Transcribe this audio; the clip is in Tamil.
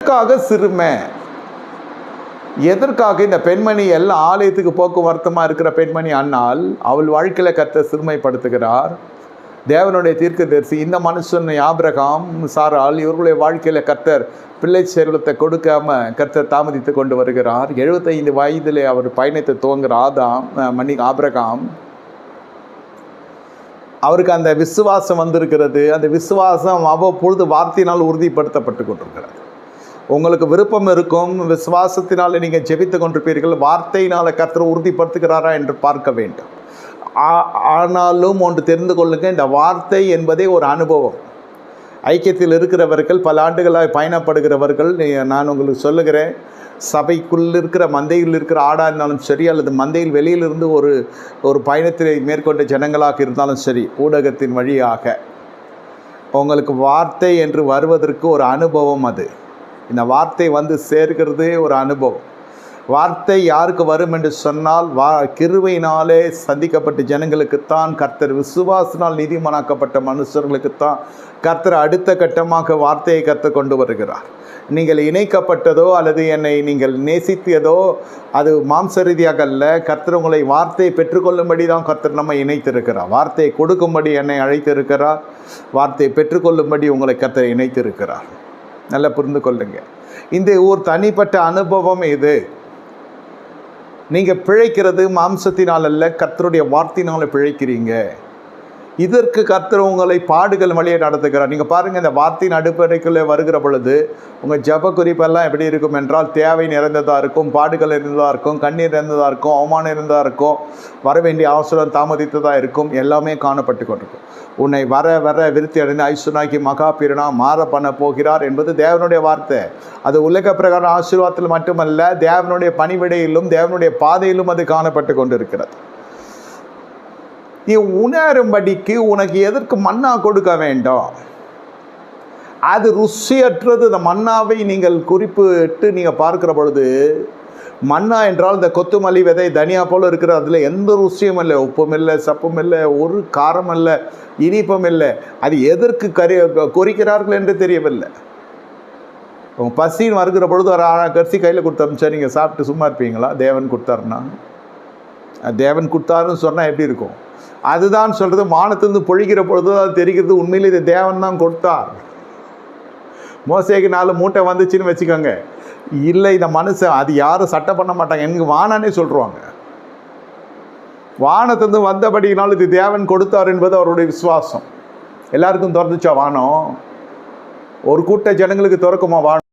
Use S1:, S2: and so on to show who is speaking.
S1: எதற்காக சிறுமை? எதற்காக இந்த பெண்மணி எல்லாம் ஆலயத்துக்கு போக்குவரத்தமாக இருக்கிற பெண்மணி அண்ணால் அவள் வாழ்க்கையில கத்த சிறுமைப்படுத்துகிறார்? தேவனுடைய தீர்க்க தரிசி இந்த மனுஷன் ஆபிரகாம் சாரால் இவர்களுடைய வாழ்க்கையில கர்த்தர் பிள்ளை செல்வத்தை கொடுக்காம கர்த்தர் தாமதித்து கொண்டு வருகிறார். எழுபத்தைந்து வயதிலே அவர் பயணத்தை துவங்குற ஆதாம் அஹ், ஆபிரகாம். அவருக்கு அந்த விசுவாசம் வந்திருக்கிறது. அந்த விசுவாசம் அவ்வப்பொழுது வார்த்தையினால் உறுதிப்படுத்தப்பட்டு கொண்டிருக்கிறது. உங்களுக்கு விருப்பம் இருக்கும் விசுவாசத்தினால் நீங்கள் ஜெபித்து கொண்டிருப்பீர்கள் வார்த்தையினால் கர்த்தர் உறுதிப்படுத்துகிறாரா என்று பார்க்க வேண்டும். ஆ- ஆனாலும் ஒன்று தெரிந்து கொள்ளுங்க இந்த வார்த்தை என்பதே ஒரு அனுபவம். ஐக்கியத்தில் இருக்கிறவர்கள் பல ஆண்டுகளாக பயணப்படுகிறவர்கள் நான் உங்களுக்கு சொல்லுகிறேன் சபைக்குள் இருக்கிற மந்தையில் இருக்கிற ஆடாக இருந்தாலும் சரி அல்லது மந்தையில் வெளியிலிருந்து ஒரு ஒரு பயணத்தை மேற்கொண்ட ஜனங்களாக இருந்தாலும் சரி ஊடகத்தின் வழியாக. உங்களுக்கு வார்த்தை என்று வருவதற்கு ஒரு அனுபவம் அது. இந்த வார்த்தை வந்து சேர்க்கிறதே ஒரு அனுபவம். வார்த்தை யாருக்கு வரும் என்று சொன்னால் வா கிருவையினாலே சந்திக்கப்பட்ட ஜனங்களுக்குத்தான் கர்த்தர் விசுவாசினால் நீதிமானாக்கப்பட்ட மனுஷர்களுக்குத்தான் கர்த்தர் அடுத்த கட்டமாக வார்த்தையை கற்று கொண்டு வருகிறார். நீங்கள் இணைக்கப்பட்டதோ அல்லது என்னை நீங்கள் நேசித்தியதோ அது மாம்ச ரீதியாக அல்ல. கர்த்தர் உங்களை வார்த்தையை பெற்றுக்கொள்ளும்படி தான் கர்த்தர் நம்ம இணைத்திருக்கிறார். வார்த்தையை கொடுக்கும்படி என்னை அழைத்திருக்கிறார். வார்த்தையை பெற்றுக்கொள்ளும்படி உங்களை கர்த்தர் இணைத்திருக்கிறார். நல்லா புரிந்து கொள்ளுங்க. இந்த ஒரு தனிப்பட்ட அனுபவம் இது. நீங்கள் பிழைக்கிறது மாம்சத்தினால் அல்ல கத்தருடைய வார்த்தையினால் பிழைக்கிறீங்க. இதற்கு கர்த்தர் உங்களை பாடுகள் வழியை நடத்துகிறார். நீங்கள் பாருங்கள் இந்த வார்த்தையின் அடிப்படைக்குள்ளே வருகிற பொழுது உங்கள் ஜப குறிப்பெல்லாம் எப்படி இருக்கும் என்றால் தேவை நிறைந்ததாக இருக்கும் பாடுகள் இருந்ததாக இருக்கும் கண்ணீர் இருந்ததாக இருக்கும் அவமானம் இருந்ததாக இருக்கும் வர வேண்டிய அவசரம் தாமதித்ததாக இருக்கும் எல்லாமே காணப்பட்டு கொண்டிருக்கும். உன்னை வர வர விருத்தி அடைந்து ஐசுனாக்கி மகா பீரனா மாற பண்ண போகிறார் என்பது தேவனுடைய வார்த்தை. அது உலக பிரகாரம் ஆசீர்வாதத்தில் மட்டுமல்ல தேவனுடைய பணிவிடையிலும் தேவனுடைய பாதையிலும் அது காணப்பட்டு கொண்டிருக்கிறது. நீ உணரும்படிக்கு உனக்கு எதற்கு மன்னா கொடுக்க வேண்டும்? அது ருசியற்றது. இந்த மன்னாவை நீங்கள் குறிப்பிட்டு நீங்கள் பார்க்கிற பொழுது மன்னா என்றால் இந்த கொத்துமல்லி விதை தனியா போல் இருக்கிற அதில் எந்த ருசியும் இல்லை. உப்பும் இல்லை சப்பும் இல்லை ஒரு காரம் இல்லை இனிப்பும் இல்லை. அது எதற்கு கறி குறிக்கிறார்கள் என்று தெரியவில்லை. உங்கள் பசின்னு வருகிற பொழுது ஒரு கரிசி கையில் கொடுத்து அமிச்சா நீங்கள் சாப்பிட்டு சும்மா இருப்பீங்களா? தேவன் கொடுத்தாருன்னா. தேவன் கொடுத்தாருன்னு சொன்னால் எப்படி இருக்கும்? அதுதான் சொல்கிறது மானத்திலிருந்து பொழிக்கிற பொழுது அது தெரிகிறது உண்மையில் இது தேவன் தான் கொடுத்தார். மோசைக்கு நாலு மூட்டை வந்துச்சுன்னு வச்சுக்கோங்க. இல்லை இந்த மனுஷன் அது யாரும் சட்டை பண்ண மாட்டாங்க. எனக்கு வானானே சொல்லிருவாங்க வானத்திலிருந்து வந்தபடியினால் இது தேவன் கொடுத்தார் என்பது அவருடைய விசுவாசம். எல்லாருக்கும் திறந்துச்சா வானம்? ஒரு கூட்ட ஜனங்களுக்கு திறக்குமா வானம்?